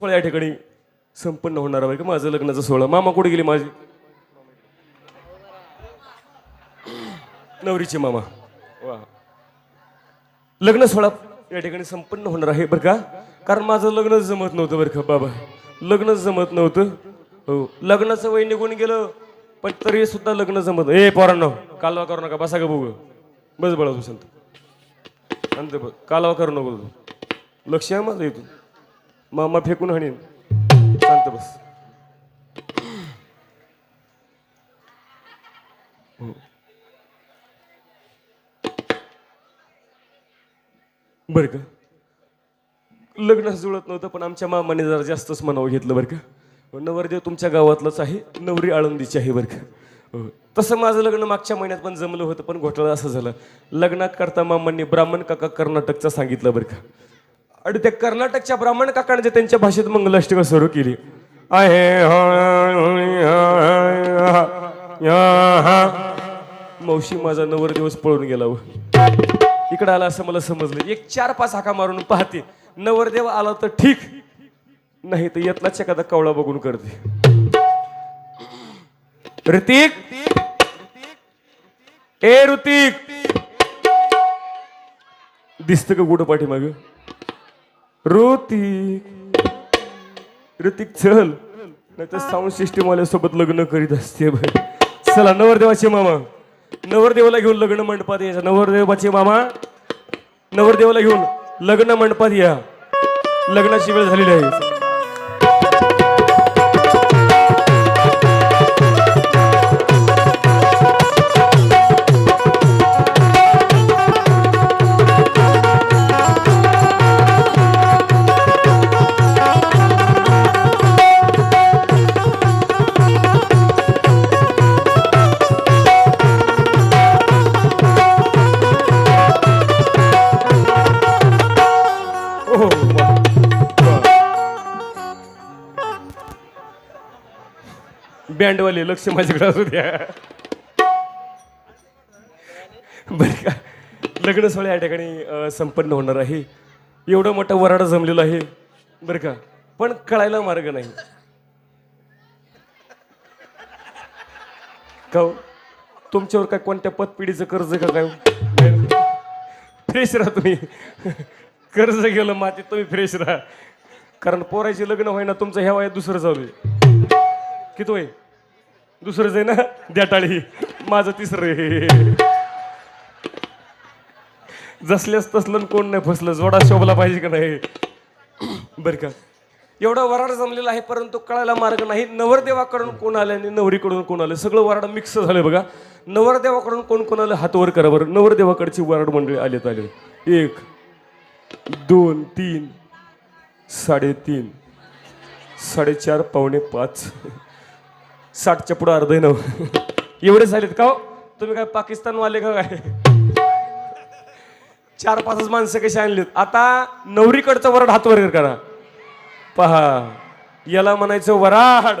सोहळा या ठिकाणी संपन्न होणार आहे? का माझं लग्नाचा सोहळा? मामा कुठे गेली माझी? नवरीचे मामा. वा. लग्न सोहळा या ठिकाणी संपन्न होणार आहे बरं का? कारण माझं लग्नच जमत नव्हतं बरं का बाबा. लग्नच जमत नव्हतं. हो. लग्नाचं वय निघून गेलं पण तरी सुद्धा लग्न जमत ए पोरांनो कालवा करू नका. बसा का बघू. बस बळा तू संत कालवा करू नको. तू लक्ष आहे माझं इथून. मामा फेकून हणीन. शांत बस. हो. बरं का? लग्न जुळत नव्हतं पण आमच्या मामाने जरा जास्तच मनावं घेतलं बरं का? नवरदेव तुमच्या गावातलंच आहे नवरी आळंदीची आहे बरं का? हो. तसं माझं लग्न मागच्या महिन्यात पण जमलं होतं पण घोटाळा असं झालं. लग्नात करता मामांनी ब्राह्मण काका कर्नाटकचं सांगितलं बरं का? आणि त्या कर्नाटकच्या ब्राह्मण काकाने जे त्यांच्या भाषेत मंगलाष्टका सुरू केली. आहे मावशी माझा नवर दिवस पळून गेला व इकडं आला असं मला समजलं. एक चार पाच हाका मारून पाहते. नवरदेव आला तर ठीक. नाही तर येतलाच एखादा कवळा बघून करते. ऋतिक? ए ऋतिक! दिसतं का कुठं पाठीमाग ऋतिक. ऋतिक चल. नाही तर साऊंड सिस्टीम वाल्यासोबत लग्न करीत असते बाई. चला नवरदेवाचे मामा. नवरदेवाला घेऊन लग्न मंडपात यायचं. नवरदेवाचे मामा नवरदेवाला घेऊन लग्न मंडपात या. लग्नाची वेळ झालेली आहे. बँडवाले लक्ष माझ्याकडे असू द्या. बरं का? लग्न सोहळा या ठिकाणी संपन्न होणार आहे. एवढं मोठं वराडा जमलेलं आहे. बरं का? पण कळायला मार्ग नाही. का हो? तुमच्यावर काय कोणत्या पतपिढीचं कर्ज का काय हो? फ्रेश राहा तुम्ही. कर्ज गेलं मातीत तुम्ही फ्रेश राहा. कारण पोराचे लग्न होईना तुमचं ह्या वयात दुसरं चालू आहे किती वय? दुसरंच आहे ना द्याटाळी. माझं तिसरं हे. जसल्यास तसलं कोण नाही फसलं. जोडा शोभला पाहिजे का नाही? बरं का. एवढा वराड जमलेला आहे परंतु कळायला मार्ग नाही. नवरदेवाकडून कोण आले आणि नवरीकडून कोण आले? सगळं वराड मिक्स झालं बघा. नवरदेवाकडून कोण कोण आलं? हातवर करा बरं. नवरदेवाकडची वराड मंडळी आलेत आले एक दोन तीन साडेतीन साडेचार पावणे पाच. साठच्या पुढं अर्ध नऊ एवढे झालेत का हो? तुम्ही काय पाकिस्तानवाले का काय? चार पाचच माणसं कशी आणलीत? आता नवरीकडचं वराड हात वर करा. पहा याला म्हणायचं वराड.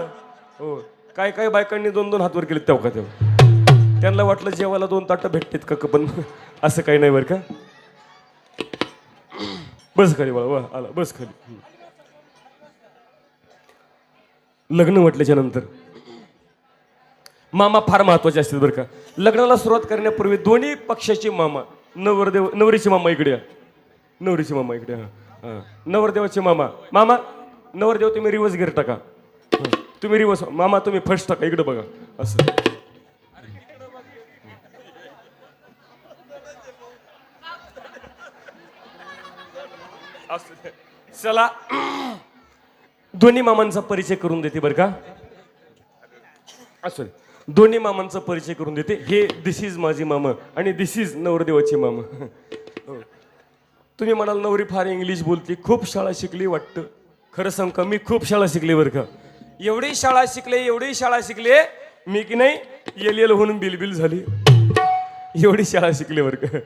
हो काय काय बायकांनी दोन दोन हातवर केलेत तेव्हा का तेव्हा? त्यांना वाटलं जेवायला दोन ताटं भेटतात का पण असं काही नाही बरं का? बस खाली बाळा वा आला बस खाली. लग्न म्हटल्याच्या नंतर. मामा फार महत्त्वाचे असतात बरं का. लग्नाला सुरुवात करण्यापूर्वी दोन्ही पक्षाचे मामा नवरदेव नवरीचे मामा इकडे नवरीचे मामा इकडे हां. नवरदेवाचे मामा. मामा नवरदेव तुम्ही रिवर्स गिअर टाका. तुम्ही रिवर्स मामा तुम्ही फर्स्ट टाका. इकडे बघा. असं. चला. दोन्ही मामांचा परिचय करून देते बरं का. असं. दोन्ही मामांचा परिचय करून देते. हे दिस इज माझी मामा आणि दिस इज नवरदेवाची मामा. तुम्ही म्हणाल नवरी फार इंग्लिश बोलते खूप शाळा शिकली वाटतं. खरं सांग का? मी खूप शाळा शिकली बरं का. एवढी शाळा शिकले एवढी शाळा शिकले मी की नाही येल येल म्हणून बिलबिल झाली. एवढी शाळा शिकली बरं का.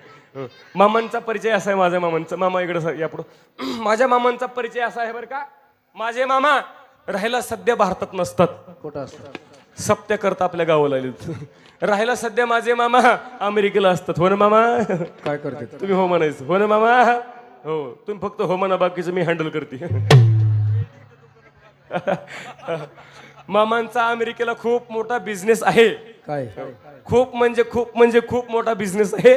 मामांचा परिचय असा आहे माझ्या मामांचा. मामा इकडं सा- या पुढं. माझ्या मामांचा परिचय असा आहे बरं का. माझे मामा राहायला सध्या भारतात नसतात. कुठं असतात? सप्त्या करता आपल्या गावाला आलेत. राहायला सध्या माझे मामा अमेरिकेला असतात. हो ना मामा? काय करते तुम्ही हो म्हणायचं. हो ना मामा? हो. तुम्ही फक्त हो म्हणा बाकीचं मी हँडल करते. मामांचा अमेरिकेला खूप मोठा बिझनेस आहे. काय? खूप म्हणजे खूप म्हणजे खूप मोठा बिझनेस आहे?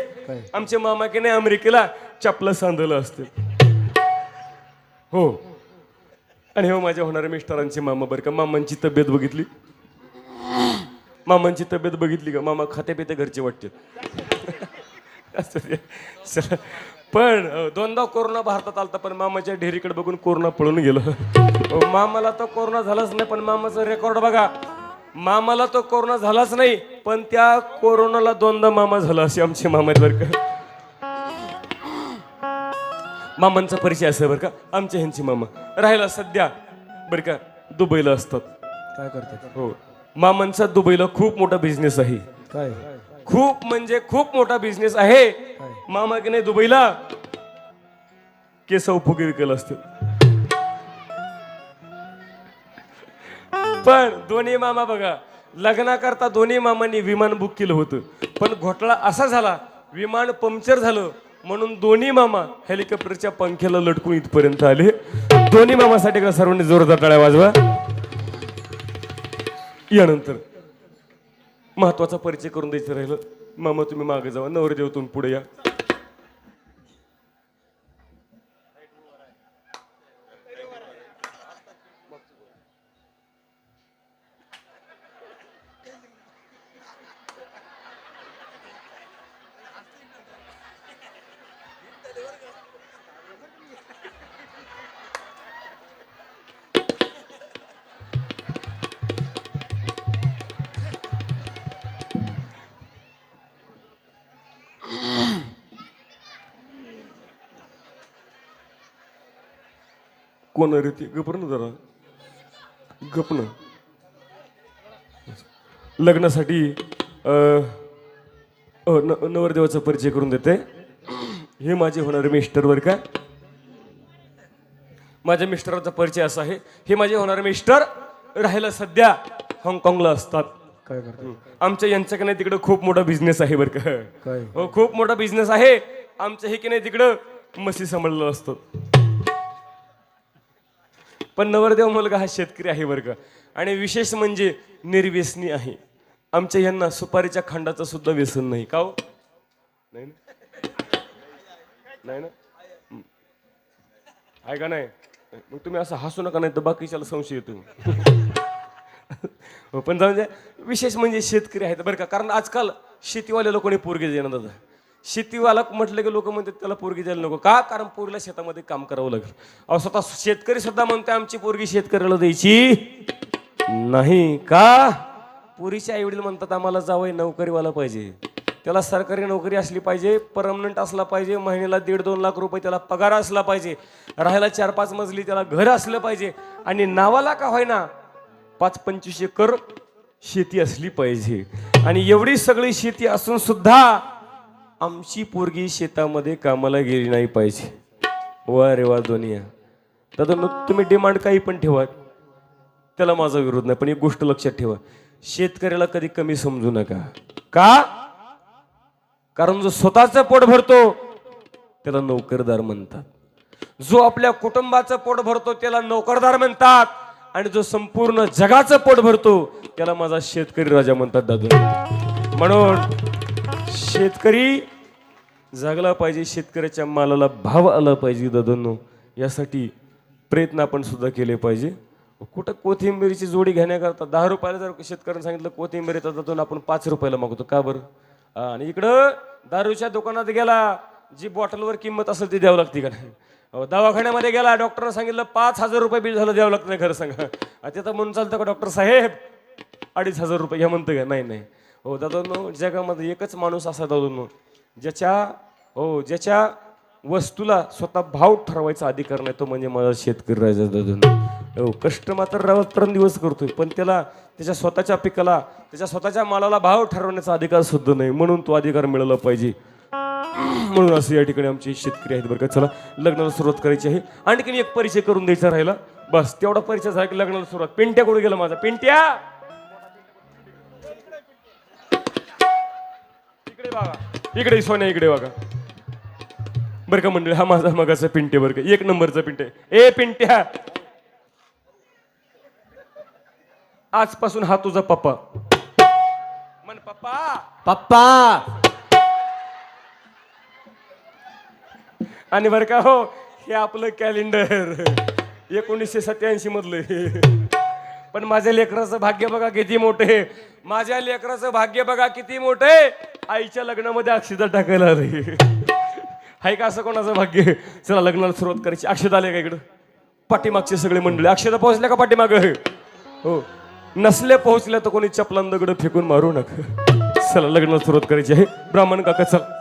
आमचे मामा की नाही अमेरिकेला चपला सांधलं असते हो. आणि हो माझ्या होणाऱ्या मिस्टरांचे मामा बरं का. मामांची तब्येत बघितली? मामांची तब्येत बघितली का? मामा खाते पिते घरचे वाटते असं. पण दोनदा कोरोना भारतात आलता पण मामाच्या ढेरीकडे बघून कोरोना पळून गेलो. मामाला तर कोरोना झालाच नाही पण मामाचं रेकॉर्ड बघा. मामाला तो कोरोना झालाच नाही पण त्या कोरोनाला दोनदा मामा झाला असे आमचे मामा बरं का. मामांचा परिचय असं बरं का? आमच्या ह्यांची मामा. राहायला सध्या बरं का दुबईला असतात. काय करतात? हो. मामांचा दुबईला खूप मोठा बिझनेस आहे. काय? खूप म्हणजे खूप मोठा बिझनेस आहे. मामा की नाही दुबईला? केस फुगे विकल असते पण दोन्ही मामा बघा लग्नाकरता दोन्ही मामांनी विमान बुक केलं होतं. पण घोटाळा असा झाला विमान पंक्चर झालं म्हणून दोन्ही मामा हेलिकॉप्टरच्या पंख्याला लटकून इथपर्यंत आले. दोन्ही मामासाठी एकदा सर्वांनी जोरदार टाळ्या वाजवा? यानंतर. महत्त्वाचा परिचय करून द्यायचं राहिलं. मामा तुम्ही मागे जावा. नवरदेव तुम्ही पुढे या. कोण रे ती? गपर ना जरा. लग्नासाठी अं, न- नवरदेवाचा परिचय करून देते. हे माझे होणारे मिस्टर वर का? माझ्या मिस्टरांचा परिचय असा आहे. हे माझे होणारे मिस्टर राहायला सध्या हाँगकाँगला असतात. काय आमच्या यांच्या की नाही तिकडं खूप मोठा बिझनेस आहे बरं का? काय? हो खूप मोठा बिझनेस आहे. आमचं हे की नाही तिकडं मसी सांभाळलं असतं. पण नवरदेव मुलगा हा शेतकरी आहे बरं का आणि विशेष म्हणजे निर्व्यसनी आहे. आमच्या यांना सुपारीच्या खांडाचं सुद्धा व्यसन नाही. का हो? नाही ना? नाही ना? आहे का नाही? मग तुम्ही असं हसू नका नाही तर बाकीच्याला संशय येतो हो, पण जाऊ द्या विशेष म्हणजे शेतकरी आहेत. बरं का? कारण आजकाल शेतीवाल्या लोकांनी पोरगे देणार दादा शेतीवाला म्हटलं की लोक म्हणतात त्याला पोरगी द्यायला नको. का? कारण पोरीला शेतामध्ये काम करावं लागेल. अहो स्वतः शेतकरी सुद्धा म्हणते आमची पोरगी शेतकऱ्याला द्यायची नाही का? पुरीचे आई वडील म्हणतात आम्हाला जावं नोकरीवाला पाहिजे. त्याला सरकारी नोकरी असली पाहिजे परमनंट असला पाहिजे महिन्याला दीड दोन लाख रुपये त्याला पगार असला पाहिजे राहायला चार पाच मजली त्याला घर असलं पाहिजे आणि नावाला का होईना पाच पंचवीस एकर शेती असली पाहिजे. आणि एवढी सगळी शेती असून सुद्धा आमची पोरगी शेतामध्ये कामाला गेली नाही पाहिजे. वा रे वा दोनिया. दादा न- तुम्ही डिमांड काही पण ठेवा. त्याला माझा विरोध नाही पण एक गोष्ट लक्षात ठेवा. शेतकऱ्याला कधी कमी समजू नका. का? कारण जो स्वतःचं पोट भरतो त्याला नोकरदार म्हणतात. जो आपल्या कुटुंबाचं पोट भरतो त्याला नोकरदार म्हणतात. आणि जो संपूर्ण जगाचं पोट भरतो त्याला माझा शेतकरी राजा म्हणतात दादू. म्हणून शेतकरी जागला पाहिजे शेतकऱ्याच्या मालाला भाव आला पाहिजे दादांनो. यासाठी प्रयत्न आपण सुद्धा केले पाहिजे. कुठं कोथिंबीरची जोडी घेण्याकरता दहा रुपयाला जर शेतकऱ्यांनी सांगितलं कोथिंबीर येतात दादून आपण पाच रुपयाला मागवतो. का बरं? आणि इकडं दारूच्या दुकानात गेला जी बॉटलवर किंमत असेल ती द्यावं लागते का नाही? दवाखान्यामध्ये गेला डॉक्टरनं सांगितलं पाच हजार रुपये बिल झालं द्यावं लागतं नाही खरं सांगा. आ, ते तर म्हणून चालतं का डॉक्टर साहेब अडीच हजार रुपये घ्या म्हणतं का? नाही नाही. हो दादांनो जगामध्ये एकच माणूस असा दादांनो ज्याच्या हो ज्याच्या वस्तूला स्वतः भाव ठरवायचा अधिकार नाही तो म्हणजे माझा शेतकरी राजा दादांनो. हो कष्ट मात्र रात्रंदिवस करतोय पण त्याला त्याच्या स्वतःच्या पिकाला त्याच्या स्वतःच्या मालाला भाव ठरवण्याचा अधिकार सुद्धा नाही म्हणून तो अधिकार मिळाला पाहिजे. म्हणून असं या ठिकाणी आमचे शेतकरी आहेत बरं का चला लग्नाला सुरुवात करायची आहे. आणखीन एक परिचय करून द्यायचा राहिला. बस तेवढा परिचय झाला की लग्नाला सुरुवात. पेंट्या कुठे गेला माझा? पेंट्या! इकडे सोन्या इकडे बघा. बरं का मंडळी हा माझा मगाचा पिंटे बरं का. एक नंबरचा पिंटे. ए पिंट्या आजपासून हा तुझा पप्पा. मन पप्पा. पप्पा. आणि बरं का हो हे आपलं कॅलेंडर एकोणीसशे सत्याऐंशी मधलं पण माझ्या लेकराचं भाग्य बघा किती मोठे माझ्या लेकराचं भाग्य बघा किती मोठे आईच्या लग्नामध्ये अक्षता टाकायला आले. हाय का असं कोणाचं भाग्य? चला लग्नाला सुरुवात करायची. अक्षता आले का इकडं? पाठीमागचे सगळे मंडळी. अक्षता पोहोचल्या का पाठीमाग? हो. नसले पोहोचल्या तर कोणी चपलान दगड फेकून मारू नका. चला लग्नाला सुरुवात करायची आहे. ब्राह्मण काका चला.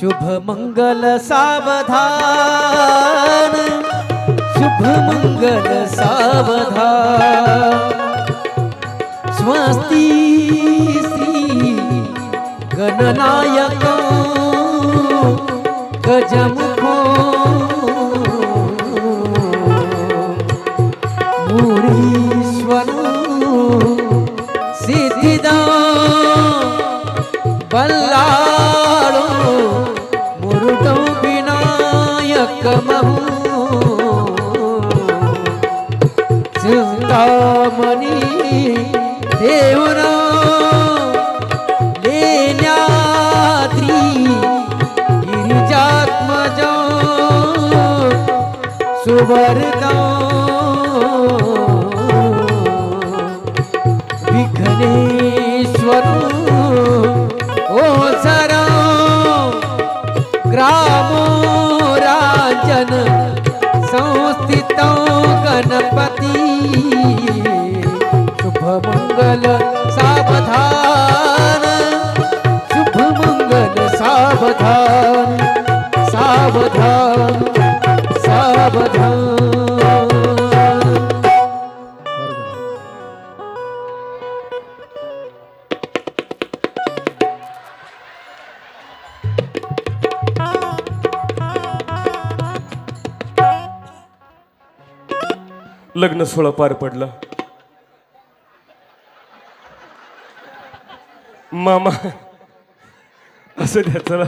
शुभ मंगल सावधान। शुभ मंगल सावधान। मस्ती गणनायक गजमुखो मुरीश्वर सिद्धिदा बल्लाडो मुरुटो विनायक महू सावधान। शुभ मंगल सावधान सावधान। लग्न सोहळा पार पडला. मामा असं द्या चला.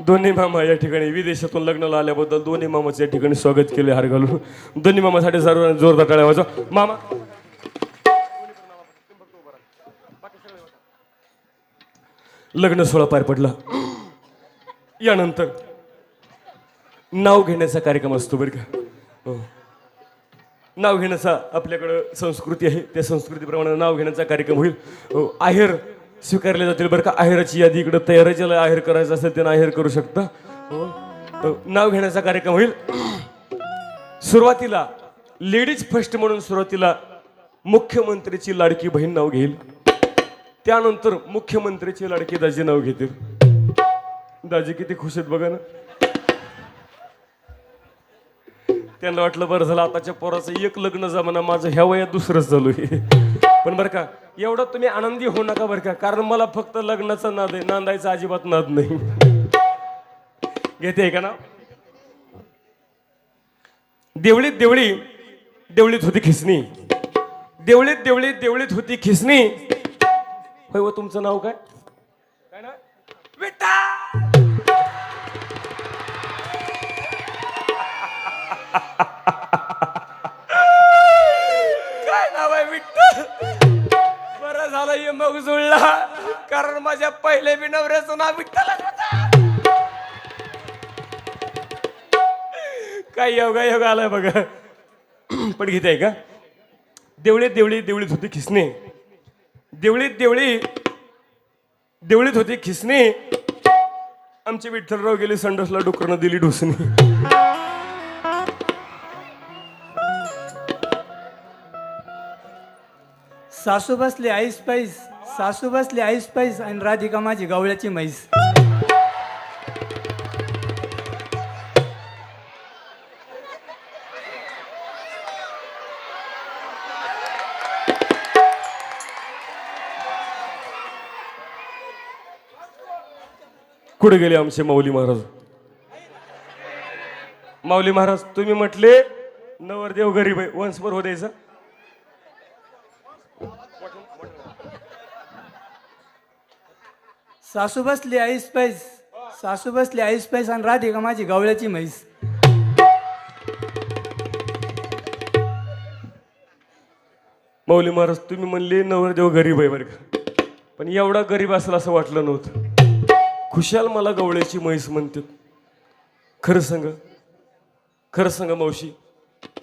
दोन्ही मामा या ठिकाणी विदेशातून लग्नाला आल्याबद्दल दोन्ही मामाचं या ठिकाणी स्वागत केले हार घालून. दोन्ही मामासाठी सर्व जोरदार टाळ्या वाजवा. मामा. लग्न सोहळा पार पडला. यानंतर नाव घेण्याचा कार्यक्रम असतो बरं का. हो नाव घेण्याचा आपल्याकडं संस्कृती आहे. त्या संस्कृतीप्रमाणे नाव घेण्याचा कार्यक्रम होईल. हो, आहेर स्वीकारले जातील बरं का? आहेराची यादी इकडं तयार ज्याला आहेर करायचं असेल त्यांना आहेर करू शकता. हो, नाव घेण्याचा कार्यक्रम होईल. सुरुवातीला लेडीज फर्स्ट म्हणून सुरुवातीला मुख्यमंत्रीची लाडकी बहीण नाव घेईल. त्यानंतर मुख्यमंत्रीची लाडकी दाजी नाव घेतील. दाजी किती खुश आहेत बघा ना. त्यांना वाटलं बरं झालं आताच्या पोराचं एक लग्न जमाना माझं ह्या वयात दुसरंच चालू आहे. पण बरं का एवढं तुम्ही आनंदी होऊ नका बरं का कारण मला फक्त लग्नाचा नाद आहे नांदायचा अजिबात नाद नाही. घेते का ना? देवळीत देवळी देवळीत होती खिसणी. देवळीत देवळीत देवळीत होती खिसणी. होय व तुमचं नाव काय? काय ना? विठ्ठल! काय नाव आहे विठ्ठल? बरं झालं हे मग जुळला. कारण माझ्या पहिले बी नवऱ्याचं नाव विठ्ठल काय योगा योग आलाय बघा. पण गीत आहे का? देवळीत देवळी देवळीत होती खिसणे. देवळीत देवळी देवळीत होती खिसणे. आमचे विठ्ठलराव गेले संडसला डुकरनं दिली ढोसणी. सासू बसली आईस पैस सासू बसली आईस पैस आणि राधिका माझी गवळ्याची म्हैस. कुठे गेले आमचे माऊली महाराज? माऊली महाराज तुम्ही म्हटले नवरदेव गरीब आहे. वंशभर हो द्यायचा. सासू बसली आईस पैस. सासू बसली आईस पैस आणि राहते का माझी गवळ्याची म्हैस. माऊली महाराज तुम्ही म्हणले नवरदेव गरीब आहे बरं का. पण एवढा गरीब असेल असं वाटलं नव्हतं. खुशाल मला गवळ्याची म्हैस म्हणते. खरं सांग खरं सांगा मावशी.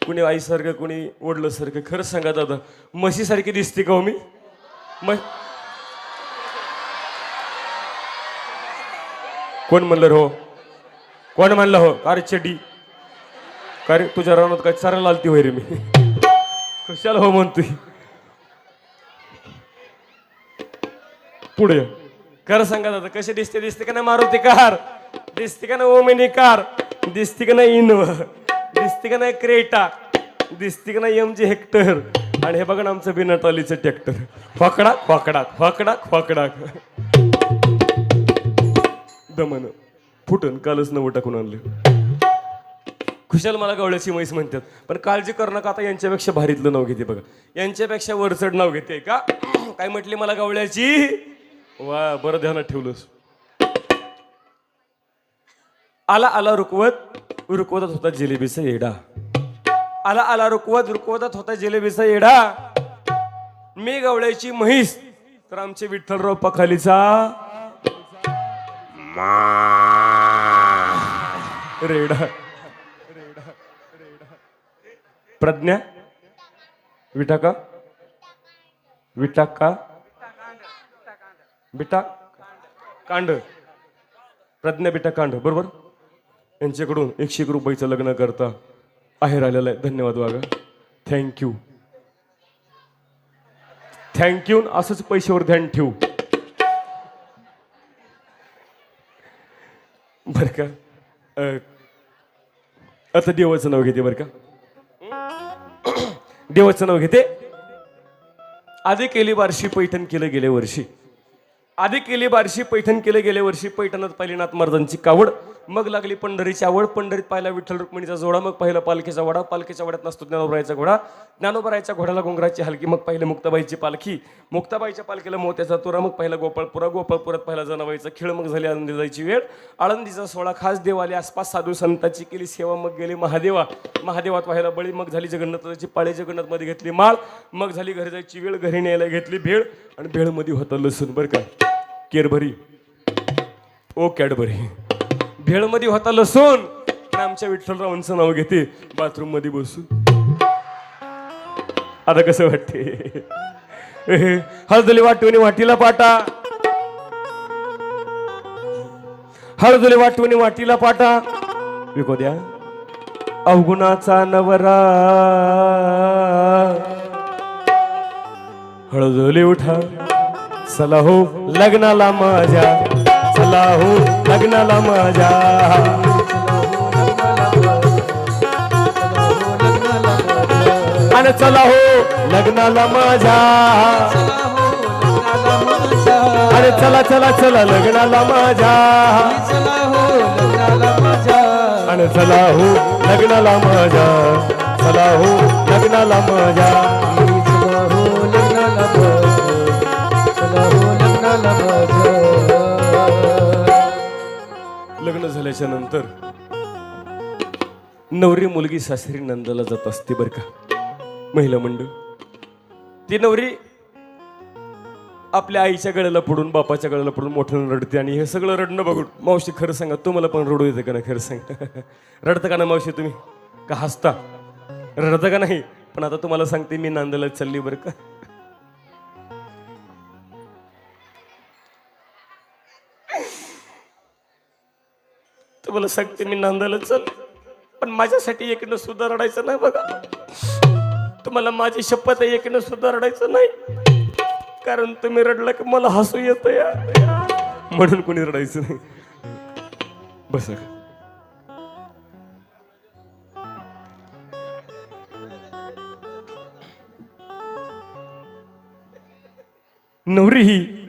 कुणी आईसारखं कुणी वडलंसारखं खरं सांगा दादा. म्हशीसारखी दिसते का हो मी? म कोण म्हणलं रे हो? कोण म्हणलं हो? अरे चडी का रे तुझ्या रानात काय चारायला लालती होय रे मी? कशाला हो म्हणतोय? पुढे. खरं सांगा दादा कसे दिसते? दिसते का नाही मारुती कार? दिसते का नाही ओमेनी कार? दिसते का नाही इनोवा दिसते का नाही क्रेटा? दिसते का नाही एम जी हेक्टर? आणि हे बघा ना आमचं बिना ट्रॉलीचं ट्रॅक्टर. फकडाक फकडाक फकडाक फकडाक. दमन फुटन कालच नवं टाकून आणलं खुशाल मला गवळ्याची म्हैस म्हणतात. पण काळजी करू नका आता यांच्यापेक्षा भारीतलं नाव घेते बघा. यांच्यापेक्षा वरचढ नाव घेते का? काय म्हटली मला गवळ्याची? वा बरं ध्यानात ठेवलंस. आला आला रुकवत. रुकवतात होता जिलेबीचा येडा. आला आला रुकवत रुकवतात होता जिलेबीचा येडा. मी गवळ्याची म्हैस. तर आमचे विठ्ठलराव पखालीचा रेडा. प्रज्ञा? विटाका? विटाका? बिटा कांड. प्रज्ञा बिटा कांड. बरोबर? यांच्याकडून एकशे एक रुपयाचं लग्न करता आहेर आलेलं आहे. धन्यवाद वागा थँक्यू थँक्यू असंच पैशावर ध्यान ठेवू. बर का? अं, आता देवाचं नाव घेते बरं का? देवाचं नाव घेते? आधी केली बारशी पैठण केलं गेल्या वर्षी. आधी केली बारशी पैठण केले गेल्या वर्षी. पैठणात पहिली नाथ महाराजांची कावड. मग लागली पंढरीची आवड. पंढरीत पाहिला विठ्ठल रुक्मिणीचा जोडा. मग पहिला पालखीचा वडा. पालखीच्या वड्यात नसतो ज्ञानोबरायचा घोडा. ज्ञानोबरायच्या घोड्याला घोंगराची हलकी. मग पहिले मुक्ताबाईची पालखी. मुक्ताबाईच्या पालखीला मोत्याचा तुरा. मग पहिला गोपाळपुरा. गोपाळपुरात पहिला जनाबाईचा खेळ. मग झाली आनंदी जायची वेळ. आळंदीचा सोळा खास देवाले आसपास साधू संतांची केली सेवा. मग गेली महादेवा. महादेवात व्हायला बळी. मग झाली जगन्नाथाची पाळी. जगन्नाथमध्ये घेतली माळ. मग झाली घरी जायची वेळ. घरी न्यायला घेतली भेळ. आणि भेळमध्ये होतं लसूण. बरं का? केरभरी ओ कॅडबरी भेळमध्ये होता लसूण पण आमच्या विठ्ठलरावांचं नाव घेते बाथरूममध्ये बसून. आता कसं वाटते? हळदुले वाटवणी वाटीला पाटा. हळदुले वाटवणी वाटीला पाटा. विको द्या. अवगुणाचा नवरा. हळदुले उठा. चला हो लग्नाला माझ्या. चला हो लग्नाला माझ्या. आणि चला हो लग्नाला माझ्या. अरे चला चला चला लग्नाला माझ्या. आणि चला हो लग्नाला माझ्या. चला हो लग्नाला माझ्या. लग्न झाल्याच्यानंतर नवरी मुलगी सासरी नंदाला जात असते बर का. महिला मंडळ. ती नवरी आपल्या आईच्या गळ्याला पडून बापाच्या गळ्याला पडून मोठ्यानं रडते आणि हे सगळं रडणं बघून मावशी खरं सांगा तुम्हाला पण रडू येतं का ना खरं सांगा? रडतं का ना मावशी तुम्ही? का हसता? रडतं का नाही? पण आता तुम्हाला सांगते मी नांदेला चालली बरं का. तुम्हाला सांगते मी नांदायला चल. पण माझ्यासाठी एकनं सुद्धा रडायचं नाही बघा. तुम्हाला माझी शपथ आहे एकनं सुद्धा रडायचं नाही. कारण तुम्ही रडलं की मला हसू येतं या. म्हणून कोणी रडायचं नाही. बस नवरी ही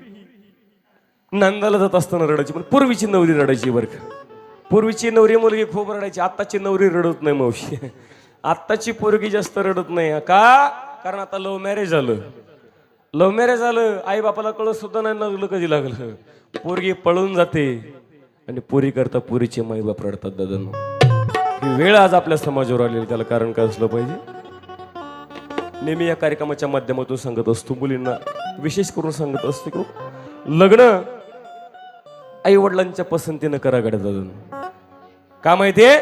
नांदाला जात असताना रडायची पण पूर्वीची नवरी रडायची बरं का. पूर्वीची नवरी मुलगी खूप रडायची आत्ताची नवरी रडत नाही मावशी. आत्ताची पोरगी जास्त रडत नाही. का? कारण आता लव्ह मॅरेज झालं. लव्ह मॅरेज झालं आई बापाला कळत सुद्धा नाही लागलं कधी लागलं. पोरगी पळून जाते आणि पोरी करता पुरीचे माई बाप रडतात दादांनो ही वेळ आज आपल्या समाजावर आलेली त्याला कारण काय असलं पाहिजे? नेहमी या कार्यक्रमाच्या माध्यमातून सांगत असतो मुलींना विशेष करून सांगत असतो की लग्न आई वडिलांच्या पसंतीनं करा गड्या दादा. का माहितीये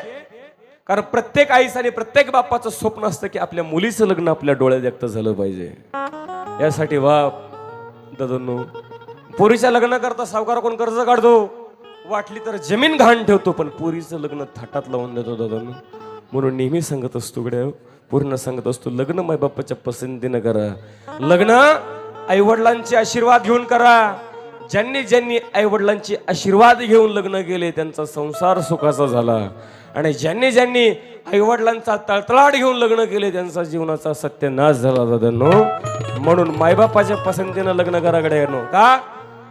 कारण प्रत्येक आईचं आणि प्रत्येक बापाचं स्वप्न असतं की आपल्या मुलीचं लग्न आपल्या डोळ्यात व्यक्त झालं पाहिजे. यासाठी बाप दादांनो पोरीच्या लग्न करता सावकार कोण कर्ज काढतो? वाटली तर जमीन घाण ठेवतो पण पोरीचं लग्न थाटात लावून देतो दादांनो. म्हणून नेहमी सांगत असतो गड्या पूर्ण सांगत असतो लग्न मायबापाच्या पसंतीनं करा. लग्न आई वडिलांचे आशीर्वाद घेऊन करा. ज्यांनी ज्यांनी आईवडिलांचे आशीर्वाद घेऊन लग्न केले त्यांचा संसार सुखाचा झाला. आणि ज्यांनी ज्यांनी आईवडिलांचा तळतळाट घेऊन लग्न केले त्यांचा जीवनाचा सत्यनाश झाला दादांनो. म्हणून मायबापाच्या पसंतीनं लग्न कराकडे येणो का?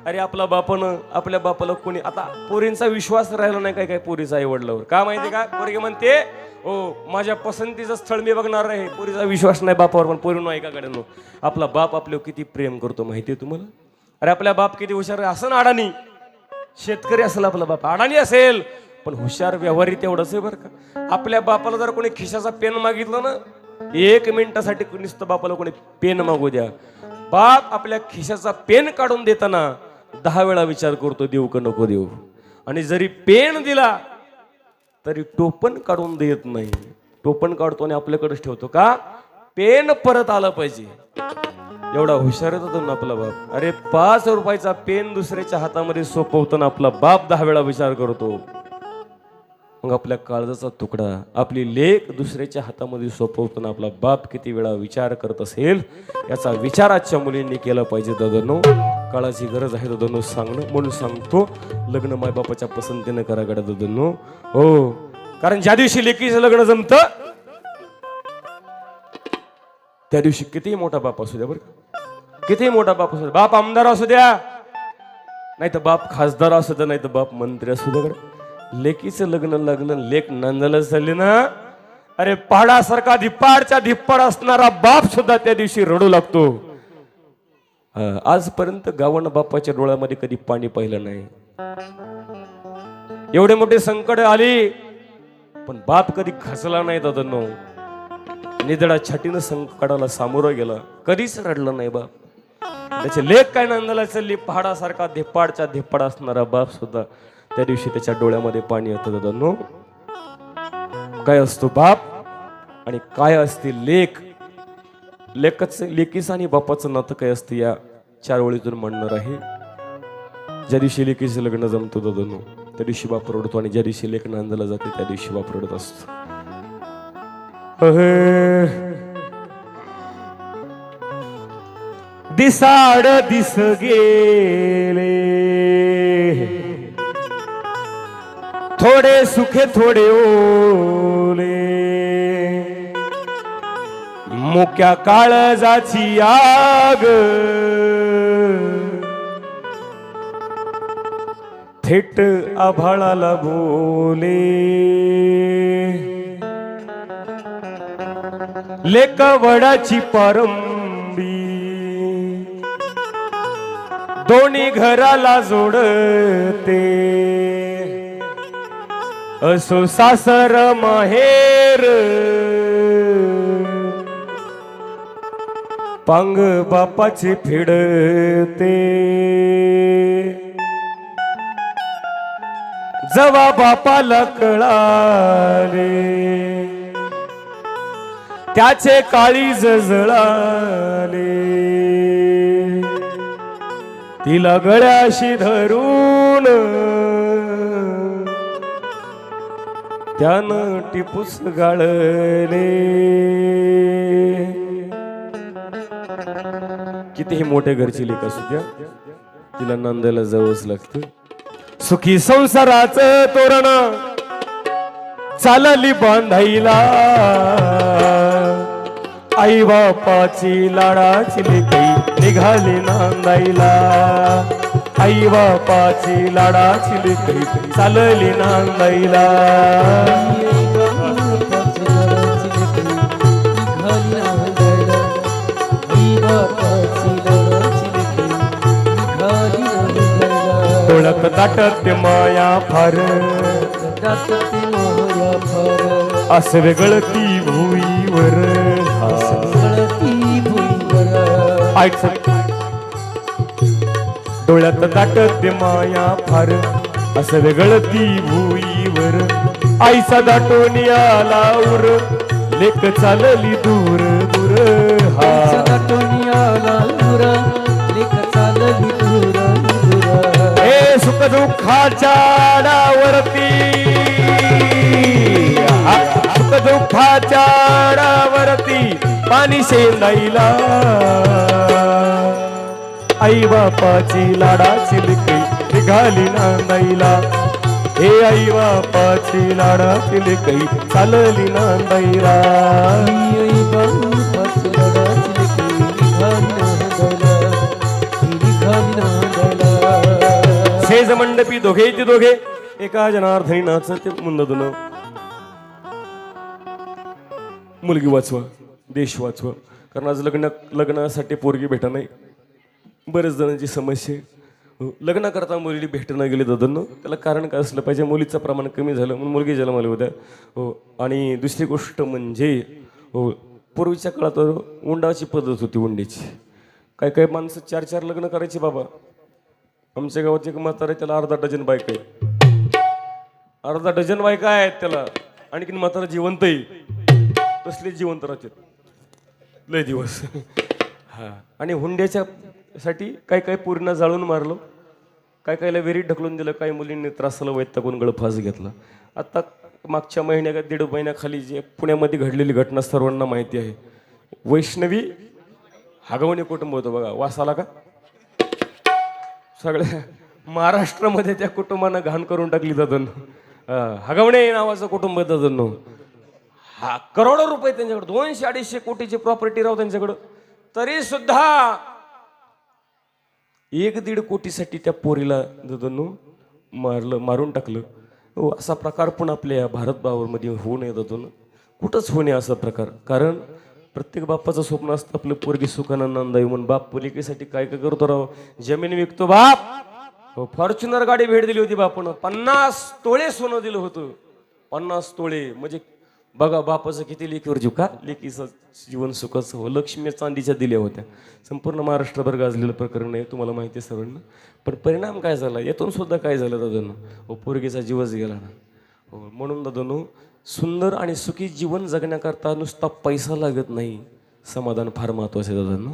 अरे आपला बापानं आपल्या बापाला कोणी आता पोरींचा विश्वास राहिला नाही काय काय पोरीचा आई वडिलावर का माहिती का? पोरगी म्हणते ओ माझ्या पसंतीचं स्थळ मी बघणार आहे पोरीचा विश्वास नाही बापावर पण पोरीनं ऐकाकडे आपला बाप आपल्यावर किती प्रेम करतो माहिती आहे तुम्हाला? अरे आपल्या बाप किती हुशार असं ना अडाणी. शेतकरी असेल आपला बाप अडाणी असेल. पण हुशार व्यवहारी तेवढंच आहे बरं का. आपल्या बापाला जर कोणी खिशाचा पेन मागितलं ना एक मिनिटासाठी नुसतं बापाला कोणी पेन मागू द्या. बाप आपल्या खिशाचा पेन काढून देताना दहा वेळा विचार करतो देऊ का नको देऊ? आणि जरी पेन दिला तरी टोपण काढून देत नाही. टोपण काढतो आणि आपल्याकडेच ठेवतो का? पेन परत आलं पाहिजे. एवढा हुशार होता ना आपला बाप. अरे पाच रुपयाचा पेन दुसऱ्याच्या हातामध्ये सोपवताना आपला बाप दहा वेळा विचार करतो. मग आपल्या काळजाचा तुकडा आपली लेख दुसऱ्याच्या हातामध्ये सोपवताना आपला बाप किती वेळा विचार करत असेल याचा विचार आजच्या मुलींनी केला पाहिजे दादांनो. काळाची गरज आहे दादांनो सांगणं म्हणून सांगतो. लग्न मायबापाच्या पसंतीनं करा गड्या दादांनो. हो. कारण ज्या दिवशी लेकीचं लग्न जमतं त्या दिवशी कितीही मोठा बाप असू द्या बरं का. कितीही मोठा बाप असू द्या. बाप आमदार असू द्या. नाही तर बाप खासदार असू द्या नाही तर बाप मंत्री असू द्या बरं. लेकीचं लग्न लागलं लेख नांदायला चालली ना अरे पहाडासारखा धिप्पाडच्या धिप्पाड असणारा बाप सुद्धा त्या दिवशी रडू लागतो. हा, आजपर्यंत गावानं बापाच्या डोळ्यामध्ये कधी पाणी पाहिलं नाही. एवढे मोठे संकट आली पण बाप कधी खचला नाही दादांनो. निदडा छाटीनं संकटाला सामोरं गेला. कधीच रडलं नाही बाप. त्याचे लेख काय नंदाला चालली? पहाडासारखा धिप्पाडच्या धिप्पाड असणारा बाप सुद्धा त्या दिवशी त्याच्या डोळ्यामध्ये पाणी येतं दादांनो काय असतो बाप? आणि काय असते लेख? लेखच लेकीचं आणि बापाचं नातं काय असतं या चार ओळीतून म्हणणार आहे. ज्या दिवशी लेकीचं लग्न जमतो दादांनो त्या दिवशी बाप रडतो आणि ज्या दिवशी लेख नांदला जाते त्या दिवशी बाप रडत असतो. दिसाड दिस गेले. थोडे सुखे थोडे ओले. मुक्या काळजाची आग. थेट आभाळाला बोले. लेक वडाची परंबी. दोन्ही घराला जोडते. असो सासर माहेर. पांग बापाचे फिडते. जवा बापाला कळाले. त्याचे काळी जळाले तिला गळ्याशी धरून त्यानं टिपूस गाळले. कितीही मोठे घरची लेख असू द्या तिला नांदायला जावंच लागते. सुखी संसाराचं तोरण चालली बांधाईला आई बापाची लाडाची लेकई निघाली नांदाईला. आई बापाची लाडाची लेकई चालली नांदाईला. ओळख दाटत माया फार. असं वेगळं ती भुईवर डोळ्यात दाटत माया फार. असं वेगळं ती भुईवर. आईचा दाटून आला उर. लेक चालली दूर दूर हा. हे सुख दुःखाच्या आडावरती हा, सुख दुःखाच्या आडावरती पाणी शेंदाईला. आई बापाची लाडाची चिलकी निघाली नांदाईला. हे आई बापाची लाडाची लिकई चालली नांदाईला. सेज मंडपी दोघे ते दोघे एका जनार्धनी नाचत ते मुलगी वाचवा देश वाचवा. कारण आज लग्न लग्नासाठी पोरगी भेटा नाही. बरेच जणांची समस्या आहे. हो, लग्न करता भेटणं गेले दादांनो त्याला कारण काय असलं पाहिजे? मुलीचं प्रमाण कमी झालं म्हणून मुलगी जन्माला होत्या हो आणि दुसरी गोष्ट म्हणजे हो पूर्वीच्या काळात उंडाची पद्धत होती उंडीची. काय काय माणसं चार चार लग्न करायची बाबा. आमच्या गावात एक म्हातारा आहे, त्याला अर्धा डझन बायका आहे अर्धा डझन बायका आहेत त्याला. आणखीन म्हातारा जिवंत आहे. तसले जिवंत राहतात. लय दिवस. हां. आणि हुंड्याच्या साठी काय काय पूर्ण जाळून मारलो काय कायला विहिरीत ढकलून दिलं काही मुलींनी त्रासाला वैतागून गळफास घेतला. आता मागच्या महिन्या का दीड महिन्याखाली जे पुण्यामध्ये घडलेली घटना सर्वांना माहिती आहे. वैष्णवी हागवणे कुटुंब होतं बघा. वासाला का? सगळ्या महाराष्ट्रामध्ये त्या कुटुंबानं घाण करून टाकली दादन. हगवणे नावाचं कुटुंब आहे हा करोडो रुपये त्यांच्याकडे दोनशे अडीचशे कोटीची प्रॉपर्टी राव त्यांच्याकडं. तरी सुद्धा एक दीड कोटीसाठी त्या पोरीला दादांनो मारलं मारून टाकलं. हो असा प्रकार पण आपल्या या भारत बावरमध्ये होऊ नये दादून कुठंच होऊ नये असा प्रकार. कारण प्रत्येक बापाचं स्वप्न असतं आपलं पोरगी सुखानं नांदावी म्हणून. बाप पोलिकेसाठी काय काय करतो राव? जमीन विकतो बाप. हो फॉर्च्युनर गाडी भेट दिली होती बापानं. पन्नास तोळे सोनं दिलं होतं. पन्नास तोळे म्हणजे बघा बापाचं किती लेकीवर जीव. का? लेकीचं जीवन सुखाचं हो. लक्ष्मी चांदीच्या दिल्या होत्या. संपूर्ण महाराष्ट्रभर गाजलेलं प्रकरण आहे तुम्हाला माहिती आहे सर्वांना. पण परिणाम काय झाला? यातून सुद्धा काय झालं दादांनो? हो पोरगीचा जीवच गेला ना. हो म्हणून दादांनो सुंदर आणि सुखी जीवन जगण्याकरता नुसता पैसा लागत नाही. समाधान फार महत्त्वाचं आहे दादांनो.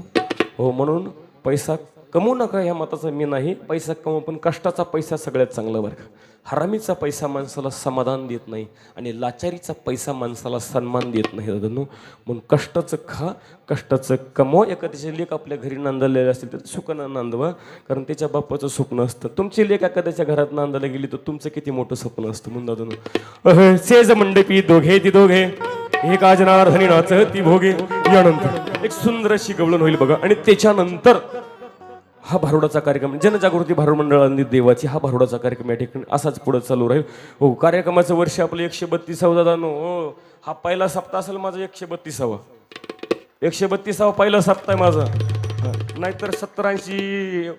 हो म्हणून पैसा कमवू नका ह्या मताचं मी नाही. पैसा कमवू पण कष्टाचा पैसा सगळ्यात चांगला बरं का. हरामीचा पैसा माणसाला समाधान देत नाही आणि लाचारीचा पैसा माणसाला सन्मान देत नाही दादांनो म्हणून कष्टाचं खा कष्टाचं कमवा. एखाद्याचे लेख आपल्या घरी नांदलेले असतील तर सुखानं नांदवा. कारण त्याच्या बापाचं स्वप्न असतं. तुमची लेख एखाद्याच्या घरात नांदायला गेली तर तुमचं किती मोठं स्वप्न असतं म्हणून दादांनो सेज मंडपी दोघे ती दोघे. एक धनी नाच ती भोगे. यानंतर एक सुंदर अशी गवळण होईल बघा. आणि त्याच्यानंतर हा भारुडाचा कार्यक्रम जनजागृती भारुड मंडळांनी देवाची हा भारुडाचा कार्यक्रम या ठिकाणी असाच पुढे चालू राहील. हो कार्यक्रमाचं वर्ष आपलं एकशे बत्तीसावं दादा हो. हा पहिला सप्ताह असेल माझा एकशे बत्तीसावा एकशे बत्तीसावा पहिला सप्ताह आहे माझा. नाहीतर सत्तर ऐंशी